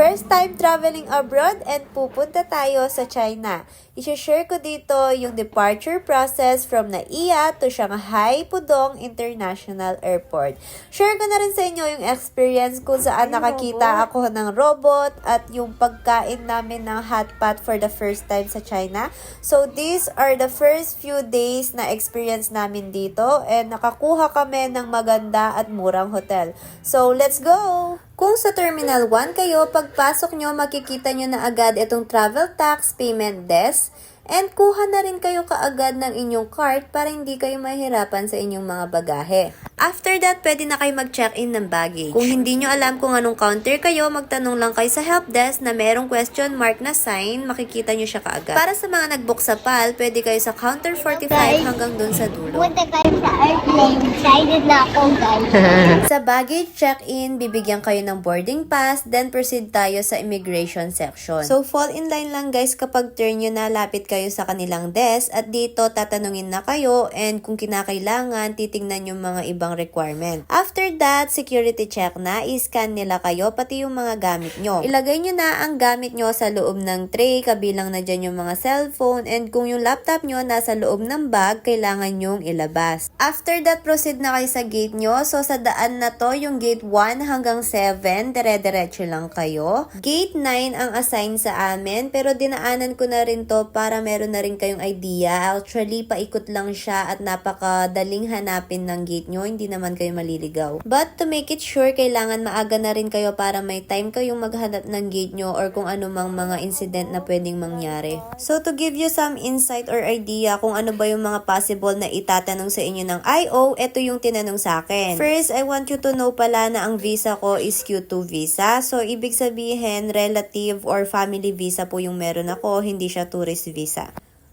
first time traveling abroad and pupunta tayo sa China. I-share ko dito yung departure process from Naiya to Shanghai Pudong International Airport. Share ko na rin sa inyo yung experience kung saan nakakita ako ng robot at yung pagkain namin ng hot pot for the first time sa China. So these are the first few days na experience namin dito and nakakuha kami ng maganda at murang hotel. So let's go! Kung sa Terminal 1 kayo, pagpasok nyo, makikita nyo na agad itong travel tax payment desk. And kuha na rin kayo kaagad ng inyong card para hindi kayo mahirapan sa inyong mga bagahe. After that, pwede na kayo mag-check-in ng baggage. Kung hindi nyo alam kung anong counter kayo, magtanong lang kayo sa help desk na merong question mark na sign, makikita nyo siya kaagad. Para sa mga nag-book sa PAL, pwede kayo sa counter 45 hanggang dun sa dulo. Punta kayo sa airplane. Excited na ako, guys. Sa baggage check-in, bibigyan kayo ng boarding pass, then proceed tayo sa immigration section. So, fall in line lang guys kapag turn nyo na lapit kayo sa kanilang desk at dito tatanungin na kayo and kung kinakailangan, titingnan yung mga ibang requirement. After that, security check na, i-scan nila kayo pati yung mga gamit nyo. Ilagay nyo na ang gamit nyo sa loob ng tray, kabilang na dyan yung mga cellphone and kung yung laptop nyo nasa loob ng bag, kailangan nyong ilabas. After that, proceed na kayo sa gate nyo. So, sa daan na to, yung gate 1 hanggang 7, dire-diretso lang kayo. Gate 9 ang assign sa amin, pero dinaanan ko na rin to para meron na rin kayong idea. Actually, paikot lang siya at napakadaling hanapin ng gate nyo. Hindi naman kayo maliligaw. But to make it sure, kailangan maaga na rin kayo para may time kayong maghanap ng gate nyo or kung ano mang mga incident na pwedeng mangyari. So, to give you some insight or idea kung ano ba yung mga possible na itatanong sa inyo ng IO, ito yung tinanong sa akin. First, I want you to know pala na ang visa ko is Q2 visa. So, ibig sabihin, relative or family visa po yung meron ako, hindi siya tourist visa.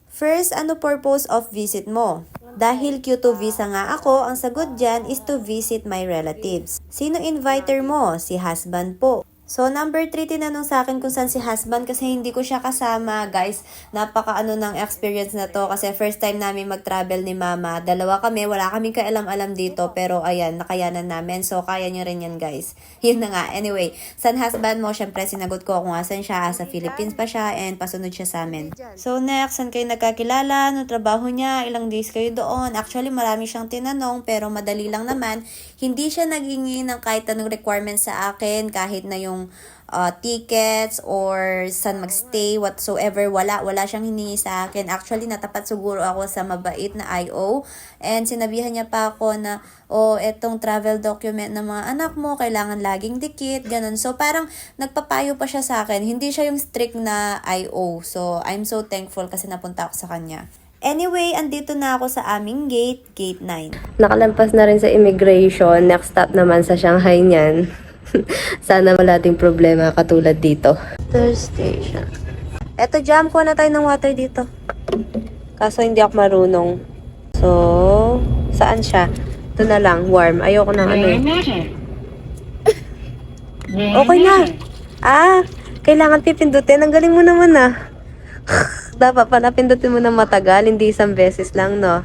First, ano purpose of visit mo? Dahil Q2 visa nga ako, ang sagot dyan is to visit my relatives. Sino inviter mo? Si husband po. So, number 3, tinanong sa akin kung saan si husband kasi hindi ko siya kasama. Guys, napaka ano ng experience na to kasi first time namin mag-travel ni mama. Dalawa kami, wala kaming kaalam-alam dito pero ayan, nakayanan namin. So, kaya nyo rin yan guys. Yun na nga. Anyway, saan husband mo? Syempre, sinagot ko kung asan siya. Sa Philippines pa siya and pasunod siya sa amin. So, next, saan kayo nagkakilala? Ano trabaho niya? Ilang days kayo doon? Actually, marami siyang tinanong pero madali lang naman. Hindi siya naghingi ng kahit anong requirements sa akin kahit na yung uh, tickets or saan magstay, whatsoever. Wala, wala siyang hiningi sa akin. Actually, natapat siguro ako sa mabait na IO. And sinabihan niya pa ako na, oh, etong travel document ng mga anak mo, kailangan laging dikit, ganun. So, parang nagpapayo pa siya sa akin. Hindi siya yung strict na IO. So, I'm so thankful kasi napunta ako sa kanya. Anyway, andito na ako sa aming gate, gate 9. Nakalampas na rin sa immigration. Next stop naman sa Shanghai niyan. Sana wala ding problema katulad dito. Third station. Eto, jam ko na tayo ng water dito. Kaso hindi ako marunong. So, saan siya? Ito na lang, warm. Ayoko ng ano. eh. Okay na. Ah, kailangan pipindutin. Ang galing mo naman ah. Dapat pala pindutin mo na matagal, hindi isang beses lang, no?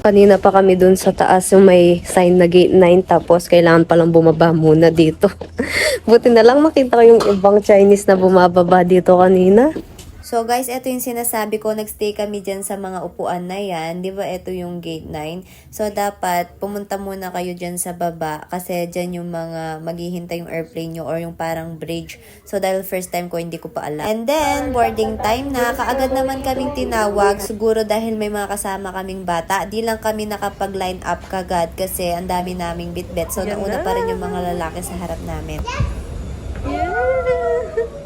Kanina pa kami dun sa taas yung may sign na gate 9 tapos kailangan palang bumaba muna dito. Buti na lang makita ko yung ibang Chinese na bumababa dito kanina. So guys, ito yung sinasabi ko, nagstay kami dyan sa mga upuan na yan. Di ba ito yung gate 9? So dapat pumunta muna kayo dyan sa baba kasi dyan yung mga maghihintay yung airplane nyo or yung parang bridge. So dahil first time ko, hindi ko pa alam. And then, boarding time na, kaagad naman kaming tinawag. Siguro dahil may mga kasama kaming bata, di lang kami nakapag-line up kagad kasi ang dami naming bitbit. So nauna pa rin yung mga lalaki sa harap namin.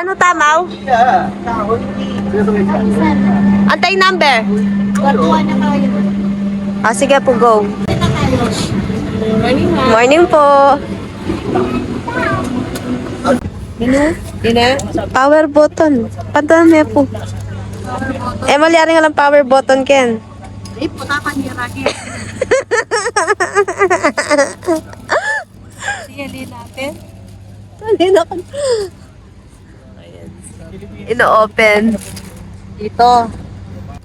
ano tamaw? Antay number. Ah, sige po, go. Morning po. Power button. Pantalan niya po. Eh, malyari nga lang power button, Ken. Eh, puta ka niya lagi. Sige, di natin. Kanina ko. Ino-open. Dito.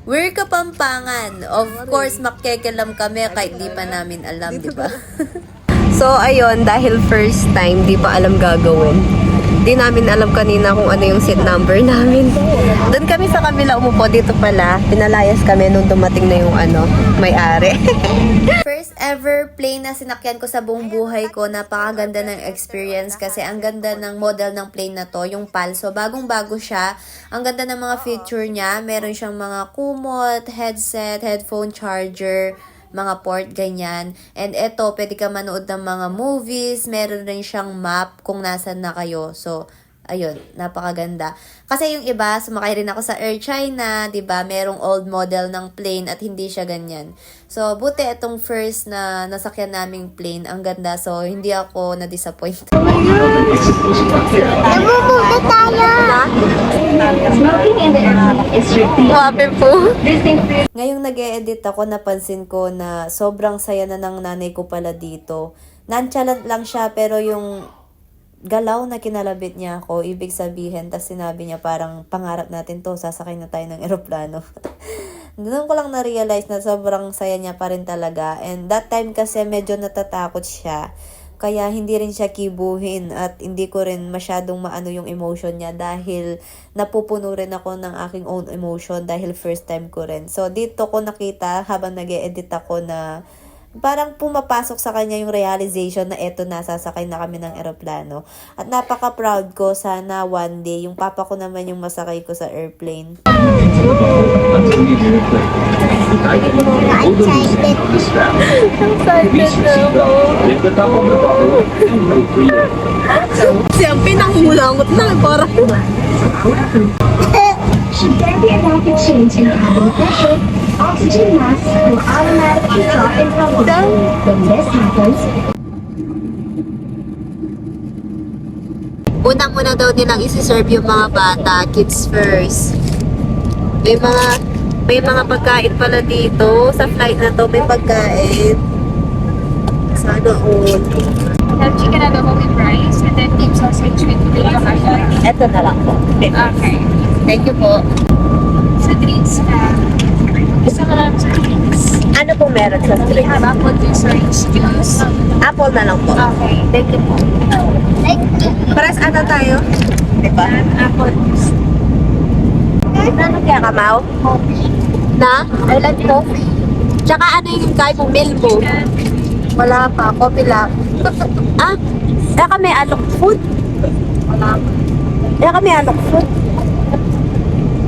We're Kapampangan. Of course, makikilam kami kahit di pa namin alam, di ba? So, ayun, dahil first time, di pa alam gagawin. Di namin alam kanina kung ano yung seat number namin. Doon kami sa kabila umupo, dito pala. Pinalayas kami nung dumating na yung ano, may-ari. Ever plane na sinakyan ko sa buong buhay ko. Napakaganda ng experience kasi ang ganda ng model ng plane na to, yung Palso. Bagong-bago siya. Ang ganda ng mga feature niya. Meron siyang mga kumot, headset, headphone charger, mga port, ganyan. And eto, pwede ka manood ng mga movies. Meron rin siyang map kung nasan na kayo. So, ayun, napakaganda. Kasi yung iba, sumakay rin ako sa Air China, 'di ba? Merong old model ng plane at hindi siya ganyan. So, buti itong first na nasakyan naming plane, ang ganda. So, hindi ako na-disappoint. Namumuga tayo! Wape po. Ngayong nag edit ako, napansin ko na sobrang saya na ng nanay ko pala dito. Nonchalant lang siya, pero yung galaw na kinalabit niya ako, ibig sabihin, tas sinabi niya parang pangarap natin to, sasakay na tayo ng eroplano. Doon ko lang na-realize na sobrang saya niya pa rin talaga. And that time kasi medyo natatakot siya. Kaya hindi rin siya kibuhin at hindi ko rin masyadong maano yung emotion niya dahil napupuno rin ako ng aking own emotion dahil first time ko rin. So dito ko nakita habang nag edit ako na parang pumapasok sa kanya yung realization na eto na, sasakay na kami ng eroplano. At napaka-proud ko, sana one day, yung papa ko naman yung masakay ko sa airplane. Siyang pinangulangot na, parang Very rapid change in carbon pressure, oxygen mass will automatically drop in velocity. When this happens, Unang-una daw nilang isi-serve yung mga bata, kids first. May mga may mga pagkain pala dito sa flight na to, may pagkain. Sana all. Have chicken adobo with rice and then deep sausage with grilled onion. Eto na lang po. Okay. Thank you po. Sa drinks na. Gusto mo lang sa Ano pong meron sa We street? have apple juice, orange juice. Apple na lang po. Okay. Thank you po. Paras ano tayo? Diba? And apple juice. Ano kaya kamaw? Na? I like coffee. Tsaka ano yung kaya mong mo? Wala pa. Coffee lang. ah? Kaya kami alok food? Wala pa. Kaya kami alok food?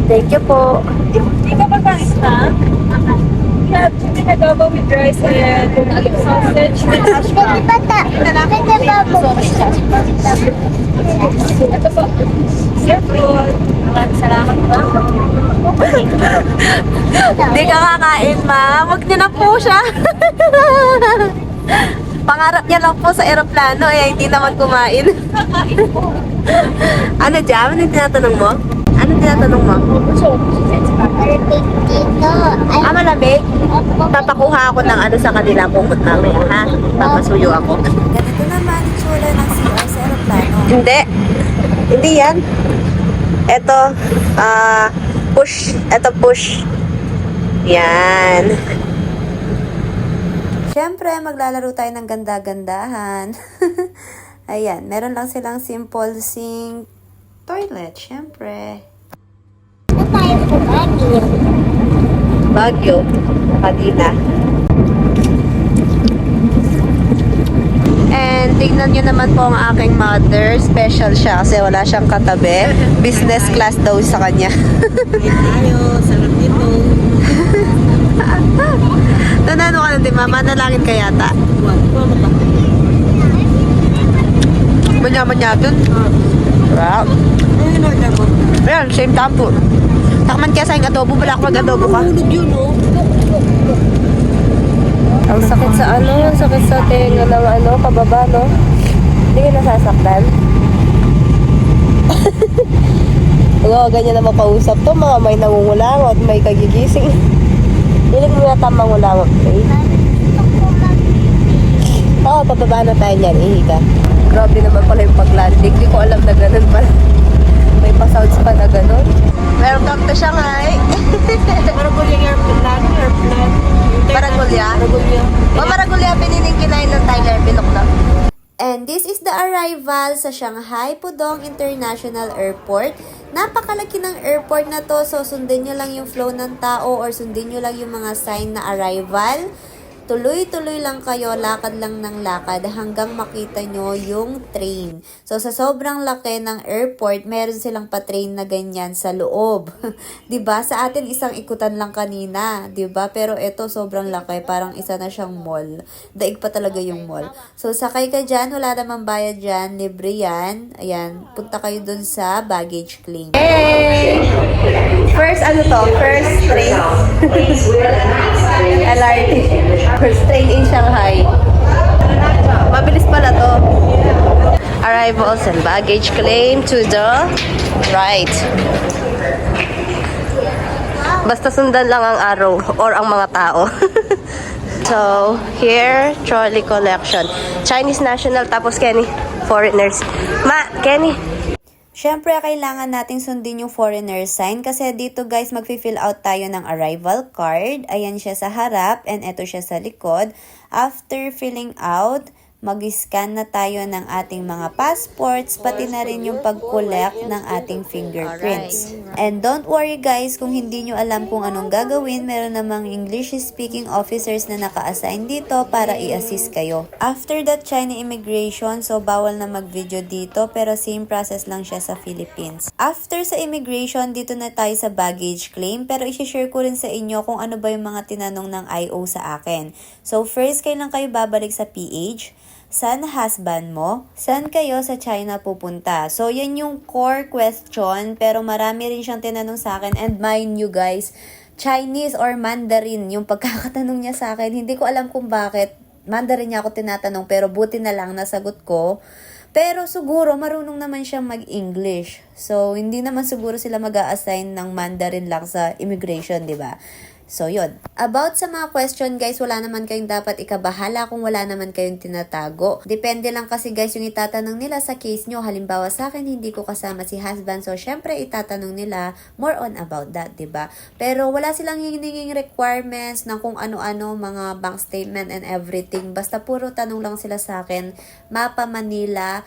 Thank you po. Hindi ka ba na? We have chicken adobo with rice and sausage with hash brown. Ito po. Sir food. Maraming salamat po. Hindi ka kakain, ma. Huwag niyo na po siya. Pangarap niya lang po sa eroplano, eh, hindi naman kumain. ano, Jam? Ano tinatanong mo? Ano tinatanong mo? Perfect dito. Ay, Ah, malamig? Papakuha ako ng ano sa kanila kung mamaya, ha? Papasuyo ako. Ganito naman itsura ng CR sa eroplano. Hindi. Hindi yan. Ito, ah, push. Ito, push. Yan. Siyempre, maglalaro tayo ng ganda-gandahan. Ayan, meron lang silang simple sink toilet, siyempre. Baguio. Kanina. And tingnan nyo naman po ang aking mother. Special siya kasi wala siyang katabi. Business class daw sa kanya. Tayo, sarap nito. Nanano ka na din, mama? Nalangin ka yata. Manya-manya dun. Wow. Ayan, same tampo. Takman kaya sa adobo, wala ako mag-adobo ka. Hulog yun, oh. Ang sakit sa ano, ang sakit sa tenga ng ano, kababa, no? Hindi ka nasasaktan? Oo, ganyan na makausap to, mga may nangungulangot, may kagigising. Hilig mo yata mangulangot, eh. Oo, pababa na tayo niyan, ihi ka. Grabe naman pala yung pag-landing. Hindi ko alam na ganun pala. May pa-sounds pa na ganun. Welcome to Shanghai! Maragulya airplane, airplane. Maragulya? Maragulya. O Maragulya, pinining kinain ng Tyler, bilok na. And this is the arrival sa Shanghai Pudong International Airport. Napakalaki ng airport na to, so sundin nyo lang yung flow ng tao or sundin nyo lang yung mga sign na arrival. Tuloy-tuloy lang kayo, lakad lang ng lakad hanggang makita nyo yung train. So sa sobrang laki ng airport, meron silang pa-train na ganyan sa loob. ba? Sa atin isang ikutan lang kanina, ba? Pero ito sobrang laki, parang isa na siyang mall. Daig pa talaga yung mall. So sakay ka diyan, wala namang bayad diyan, libre 'yan. Ayan, punta kayo dun sa baggage claim. Hey! First, ano to? First train. LRT. First train in Shanghai. Mabilis pala to. Arrivals and baggage claim to the right. Basta sundan lang ang arrow or ang mga tao. so, here, trolley collection. Chinese national, tapos Kenny, foreigners. Ma, Kenny, Siyempre, kailangan nating sundin yung foreigner sign kasi dito guys, magfi-fill out tayo ng arrival card. Ayan siya sa harap and ito siya sa likod. After filling out, mag-scan na tayo ng ating mga passports, pati na rin yung pag-collect ng ating fingerprints. And don't worry guys, kung hindi nyo alam kung anong gagawin, meron namang English-speaking officers na naka-assign dito para i-assist kayo. After that China immigration, so bawal na mag-video dito, pero same process lang siya sa Philippines. After sa immigration, dito na tayo sa baggage claim, pero isi-share ko rin sa inyo kung ano ba yung mga tinanong ng IO sa akin. So first, kailan kayo babalik sa PH? Saan husband mo? Saan kayo sa China pupunta? So, yan yung core question, pero marami rin siyang tinanong sa akin. And mind you guys, Chinese or Mandarin yung pagkakatanong niya sa akin. Hindi ko alam kung bakit. Mandarin niya ako tinatanong, pero buti na lang nasagot ko. Pero siguro marunong naman siyang mag-English. So, hindi naman siguro sila mag assign ng Mandarin lang sa immigration, di ba? So, yun. About sa mga question, guys, wala naman kayong dapat ikabahala kung wala naman kayong tinatago. Depende lang kasi, guys, yung itatanong nila sa case nyo. Halimbawa, sa akin, hindi ko kasama si husband. So, syempre, itatanong nila more on about that, ba Pero, wala silang hininging requirements ng kung ano-ano, mga bank statement and everything. Basta puro tanong lang sila sa akin. Mapa Manila,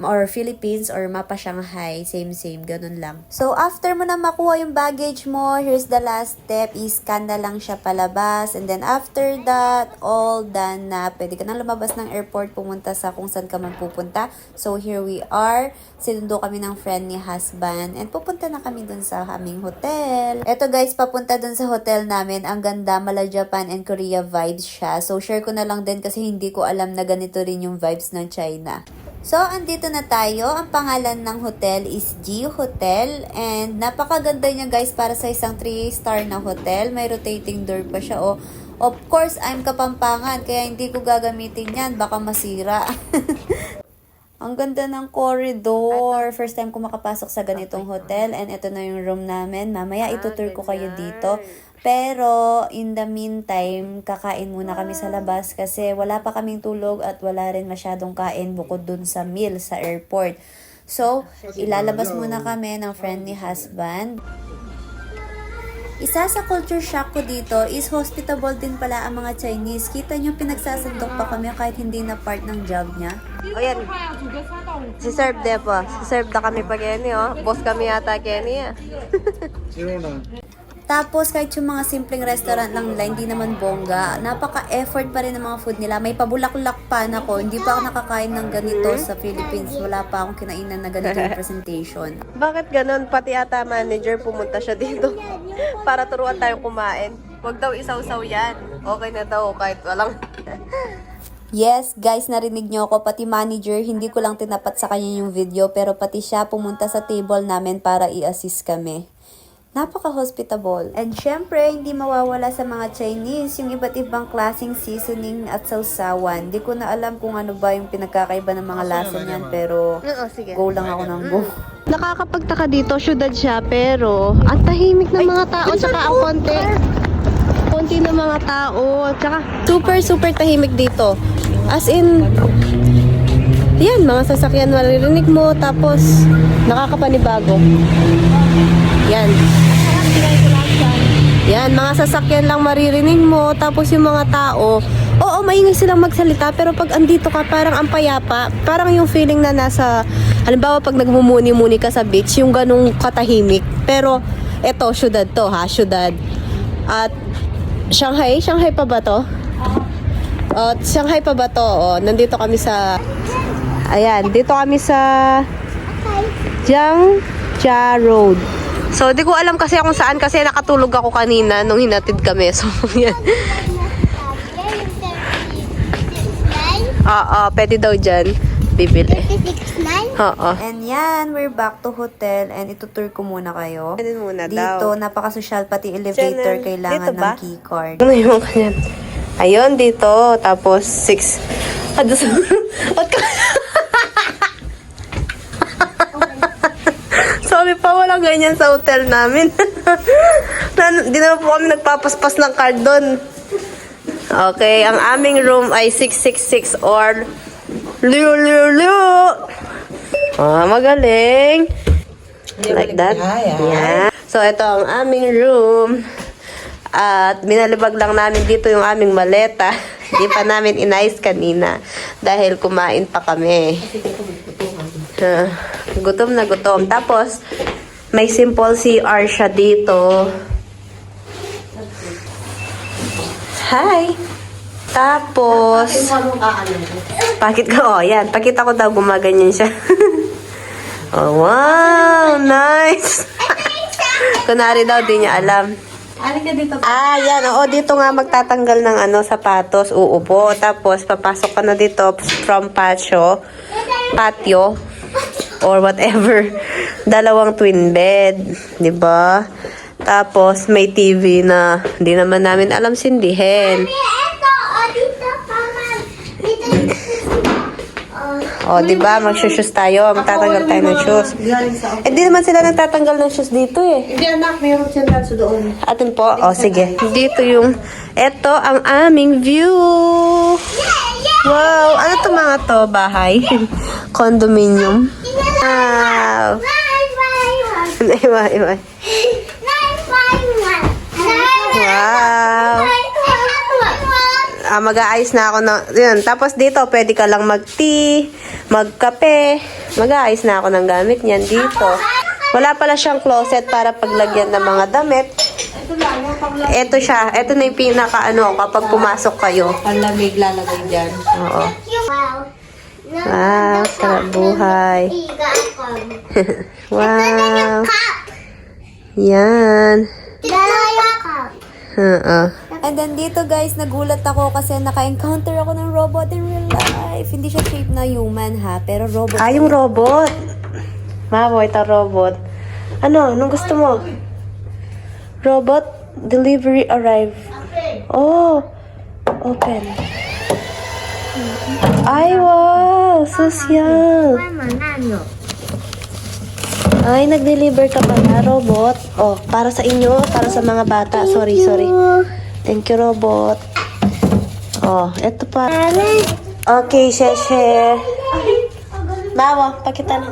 or Philippines or mapa Shanghai, same same, ganun lang. So after mo na makuha yung baggage mo, here's the last step, is-scan na lang siya palabas and then after that, all done na. Pwede ka nang lumabas ng airport, pumunta sa kung saan ka man pupunta. So here we are, sinundo kami ng friend ni husband and pupunta na kami dun sa aming hotel. Eto guys, papunta dun sa hotel namin, ang ganda, mala Japan and Korea vibes siya. So share ko na lang din kasi hindi ko alam na ganito rin yung vibes ng China. So, andito na tayo. Ang pangalan ng hotel is G Hotel. And napakaganda niya guys para sa isang 3-star na hotel. May rotating door pa siya. O, of course, I'm Kapampangan. Kaya hindi ko gagamitin yan. Baka masira. Ang ganda ng corridor. First time ko makapasok sa ganitong hotel. And ito na yung room namin. Mamaya itutur ko kayo dito. Pero, in the meantime, kakain muna kami sa labas kasi wala pa kaming tulog at wala rin masyadong kain bukod dun sa meal sa airport. So, ilalabas muna kami ng friend ni husband. Isa sa culture shock ko dito is hospitable din pala ang mga Chinese. Kita nyo, pinagsasandok pa kami kahit hindi na part ng job niya. O yan. Si Serve de po. Si Serve na kami pa Kenny, oh. Boss kami yata Kenny, ah. Tapos, kahit yung mga simpleng restaurant lang nila, hindi naman bongga. Napaka-effort pa rin ng mga food nila. May pabulaklak pa na ko. Hindi pa ako nakakain ng ganito sa Philippines. Wala pa akong kinainan na ganito yung presentation. Bakit ganun? Pati ata manager pumunta siya dito para turuan tayong kumain. Huwag daw isaw-saw yan. Okay na daw kahit walang... Yes, guys, narinig nyo ako. Pati manager, hindi ko lang tinapat sa kanya yung video. Pero pati siya pumunta sa table namin para i-assist kami. Napaka-hospitable. And syempre, hindi mawawala sa mga Chinese yung iba't ibang klaseng seasoning at sausawan. Di ko na alam kung ano ba yung pinagkakaiba ng mga lasa niyan, pero go lang ako ng go. Nakakapagtaka dito, syudad siya, pero ang tahimik ng mga tao, tsaka ang konti. Konti ng mga tao, tsaka super, super tahimik dito. As in, yan, mga sasakyan maririnig mo, tapos nakakapanibago. Yan. Yan, mga sasakyan lang maririnig mo, tapos yung mga tao, oo, maingay silang magsalita, pero pag andito ka, parang ang payapa, parang yung feeling na nasa, halimbawa pag nagmumuni-muni ka sa beach, yung ganong katahimik. Pero, eto, syudad to ha, syudad. At, Shanghai, Shanghai pa ba to? Uh, Shanghai pa ba to? Oh, nandito kami sa, ayan, dito kami sa, Jiangxia Road. So, di ko alam kasi kung saan kasi nakatulog ako kanina nung hinatid kami. So, yan. Oo, pwede daw dyan. Bibili. Oo. And yan, we're back to hotel and itutur ko muna kayo. Pwede muna Dito, daw. napaka-social, pati elevator, Channel. kailangan Dito ba? ng keycard. Ano yung kanyan? Ayun, dito. Tapos, six. Ah, doon sa- Ba't ka? Sorry pa, walang ganyan sa hotel namin. Na- Di naman po kami nagpapaspas ng card doon. Okay, ang aming room ay 666 or Liu Liu. Ah, magaling. Like that. Yeah. So, ito ang aming room. At binalibag lang namin dito yung aming maleta. Hindi pa namin inayos kanina. Dahil kumain pa kami. Ah, gutom na gutom. Tapos, may simple CR siya dito. Hi! Tapos, pakit ka, oh, yan. Pakita ko daw gumaganyan siya. oh, wow! Nice! Kunwari daw, di niya alam. Ah, yan. Oo, dito nga magtatanggal ng ano, sapatos. Uupo. Tapos, papasok ka na dito from patio. Patio. Or whatever. Dalawang twin bed. 'di ba? Tapos, may TV na hindi naman namin alam sindihin. O dito pa man. Dito O, di ba? Mag-shoes tayo. Magtatanggal tayo ng shoes. Eh, di naman sila nagtatanggal ng shoes dito eh. Hindi anak, mayroon siya nasa doon. Atin po. O, sige. Dito yung... Ito ang aming view. Wow! Ano to mga to? Bahay? Condominium? Wow! Iwa, iwa. Wow! Ah, mag-aayos na ako ng... Yun. Tapos dito, pwede ka lang mag-tea, magkape. Mag-aayos na ako ng gamit niyan dito. Wala pala siyang closet para paglagyan ng mga damit. Ito siya. Ito na yung pinaka ano kapag pumasok kayo. Palamig lalagay dyan. Oo. Wow, sarap buhay. wow. Yan. Oo. And then dito guys, nagulat ako kasi naka-encounter ako ng robot in real life. Hindi siya shape na human ha, pero robot. Ah, yung robot. Mamo, ito robot. Ano? Anong gusto mo? Robot delivery arrive. Oh, open. Ay, wow! Social. Ay, nag-deliver ka pala, robot. Oh, para sa inyo, para sa mga bata. Sorry, sorry. Thank you, robot. Oh, eto pa. Okay, sheshe. Bawa, pakita na.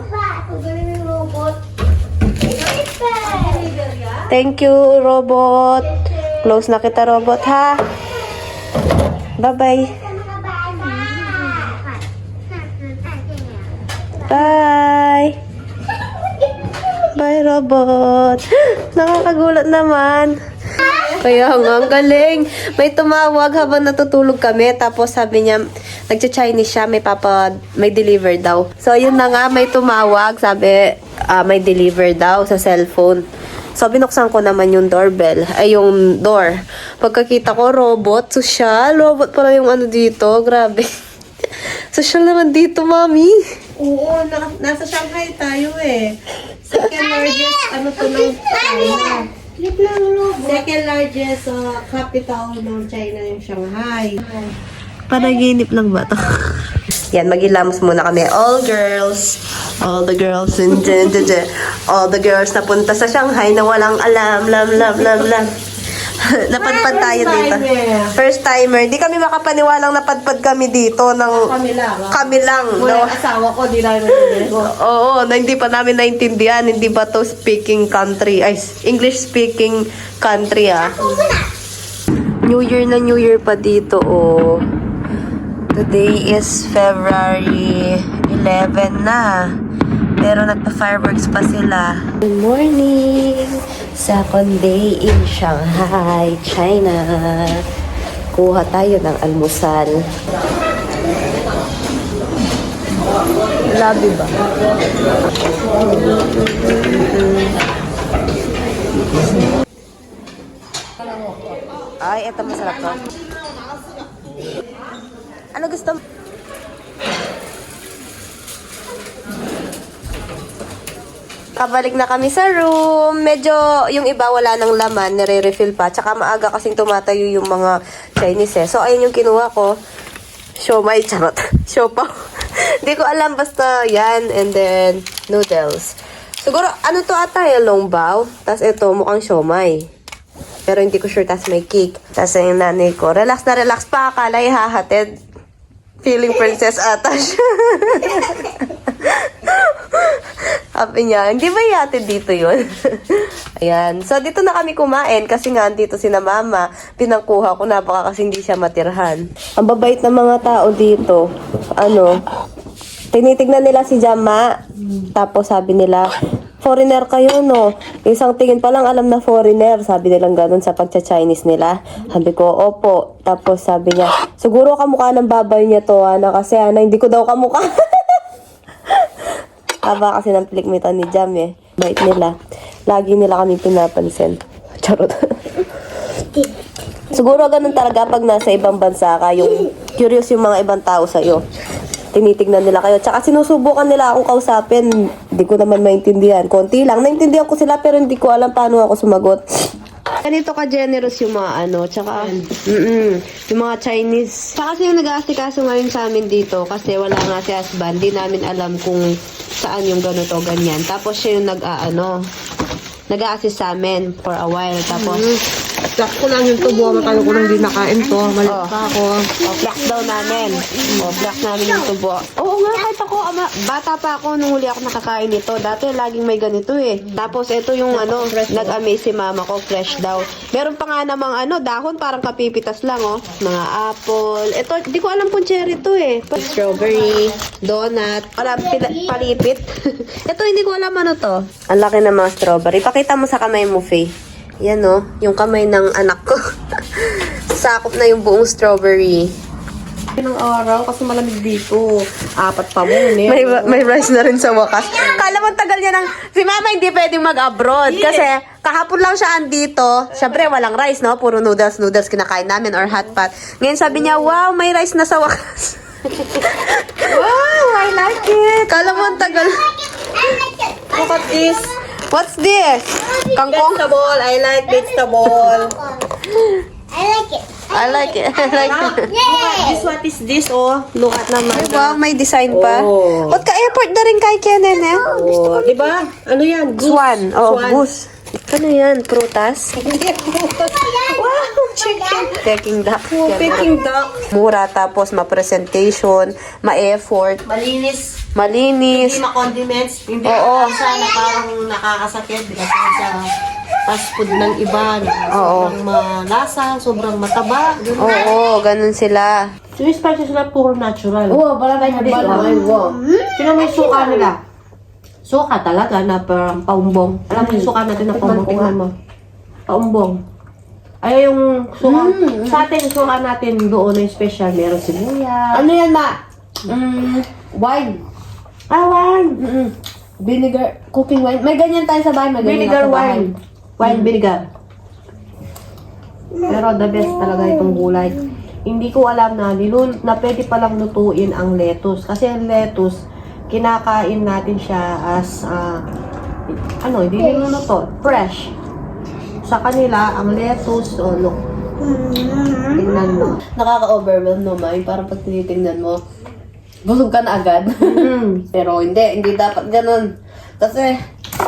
Thank you, robot. Close na kita, robot, ha? Bye-bye. Bye. Bye, robot. Nakakagulat naman. Kaya nga, ang galing. May tumawag habang natutulog kami. Tapos sabi niya, nagcha-Chinese siya, may papa, may deliver daw. So, yun na nga, may tumawag. Sabi, ah, may deliver daw sa cellphone. So, binuksan ko naman yung doorbell. Ay, yung door. Pagkakita ko, robot. Social. Robot pala yung ano dito. Grabe. Social naman dito, mami. Oo, na, nasa Shanghai tayo eh. Second largest, ano to ng China. Second largest uh, capital ng China yung Shanghai. Panaginip lang ba to? Yan, magilamos muna kami. All girls. All the girls. in. All the girls na punta sa Shanghai na walang alam. Lam, lam, lam, lam. napadpad tayo dito. First timer. Di kami makapaniwalang napadpad kami dito ng Kami lang. ah. kami lang. Wala No? yung asawa ko, di lang narinig ko. Oo, na hindi pa namin naintindihan. Hindi ba to speaking country? Ay, English speaking country ah. New Year na New Year pa dito oh. Today is February 11 na. Pero nagpa-fireworks pa sila. Good morning! Second day in Shanghai, China. Kuha tayo ng almusal. Labi ba? Ay, eto masarap to. Ano gusto mo? Kabalik na kami sa room. Medyo yung iba wala ng laman, nire-refill pa. Tsaka maaga kasing tumatayo yung mga Chinese eh. So, ayun yung kinuha ko. Siomay, charot. Siopaw. Hindi ko alam, basta yan. And then, noodles. Siguro, ano to ata yung long bao. Tapos ito, mukhang siomay. Pero hindi ko sure, tapos may cake. Tapos yung nanay ko, relax na relax pa, akala ihahatid. Feeling princess ata siya. Sabi niya, hindi ba yate dito yun? Ayan. So, dito na kami kumain kasi nga dito si na mama. Pinangkuha ko na baka kasi hindi siya matirhan. Ang babait ng mga tao dito. Ano? Tinitignan nila si Jama. Tapos sabi nila, foreigner kayo, no? Isang tingin pa lang alam na foreigner. Sabi nilang ganun sa pagcha-Chinese nila. Sabi ko, opo. Tapos sabi niya, siguro kamukha ng babay niya to, ana. Kasi ana, hindi ko daw kamukha. Haba kasi ng pilikmitan ni Jam eh. Bait nila. Lagi nila kami pinapansin. Charot. Siguro ganun talaga pag nasa ibang bansa ka, yung curious yung mga ibang tao sa'yo. Tinitignan nila kayo. Tsaka sinusubukan nila akong kausapin. Hindi ko naman maintindihan. Konti lang. Naintindihan ko sila pero hindi ko alam paano ako sumagot. Ganito ka generous yung mga ano, tsaka mm yung mga Chinese. Tsaka kasi yung nag-aasikaso ngayon sa amin dito kasi wala nga si husband, di namin alam kung saan yung ganito, ganyan. Tapos siya yung nag-aano, nag-a-assist sa amin for a while. Tapos, Black ko lang yung tubo, makalo ko lang di nakain to. Malit Oh. pa ako. oh, black daw namin. Oh, black namin yung tubo. Oo nga, kahit ako, ama, bata pa ako nung huli ako nakakain nito. Dati laging may ganito eh. Tapos ito yung ano, nag-amaze si mama ko, fresh daw. Meron pa nga namang ano, dahon parang kapipitas lang oh. Mga apple. Ito, di ko alam kung cherry to eh. Strawberry, donut, wala, pila- palipit. ito, hindi ko alam ano to. Ang laki ng mga strawberry. Pakita mo sa kamay mo, Faye. Yan oh, yung kamay ng anak ko. Sakop na yung buong strawberry. Ng araw kasi malamig dito. Apat pa mo. May, may rice na rin sa wakas. Kala mo tagal niya ng... Si mama hindi pwedeng mag-abroad. Kasi kahapon lang siya andito. Siyempre walang rice, no? Puro noodles, noodles kinakain namin or hot pot. Ngayon sabi niya, wow, may rice na sa wakas. wow, I like it. Kala mo ang tagal. Look at this. What's this? Kangkong? Vegetable. I like vegetable. I like it. I like it. I like it. This what is this oh? Look at naman. Wow, may design pa. Oh. Ka-effort na rin kay Kenen, eh? Oh, di ba? Ano yan? Goose. Swan. Oh, Swan. goose. Ano yan? Prutas? wow, chicken. Peking duck. Oh, Peking duck. Mura, tapos ma-presentation, ma-effort, Malinis. malinis. Hindi ma-condiments. Hindi Oo. sana parang nakakasakit. Kasi sa fast food ng iba. Oo. Sobrang malasa, sobrang mataba. Oo, ganun sila. Yung spices nila puro natural. Oo, wala na hindi. Wow. Sino may suka nila? Suka talaga na parang paumbong. Alam mo yung suka natin na paumbong. Tingnan mo. Paumbong. Ay, yung suka. Sa atin, yung suka natin doon na yung special. Meron sibuyas. Ano yan, ma? Mm, wine. Ah, wine. Mm-mm. Vinegar, cooking wine. May ganyan tayo sa bahay. May ganyan Vinegar sa bahay. wine. Wine vinegar. Pero the best talaga itong gulay. Hindi ko alam na nilul na pwede palang lutuin ang lettuce. Kasi ang lettuce, kinakain natin siya as, ah, ano, hindi nyo na to, fresh. Sa kanila, ang lettuce, oh, look, tingnan mo. Nakaka-overwhelm naman. Parang pag tinitingnan mo, busog ka na agad. Mm. Pero hindi, hindi dapat ganun. Kasi,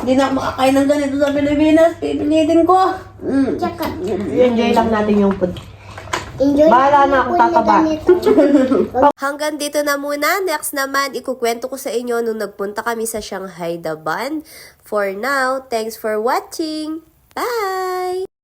hindi na ako makakain ng ganito sa Pilipinas. Pipilitin ko. Mm. Enjoy lang natin yung food. Enjoy Bahala na ako tataba. Hanggang dito na muna. Next naman, ikukwento ko sa inyo nung nagpunta kami sa Shanghai Daban. For now, thanks for watching. Bye!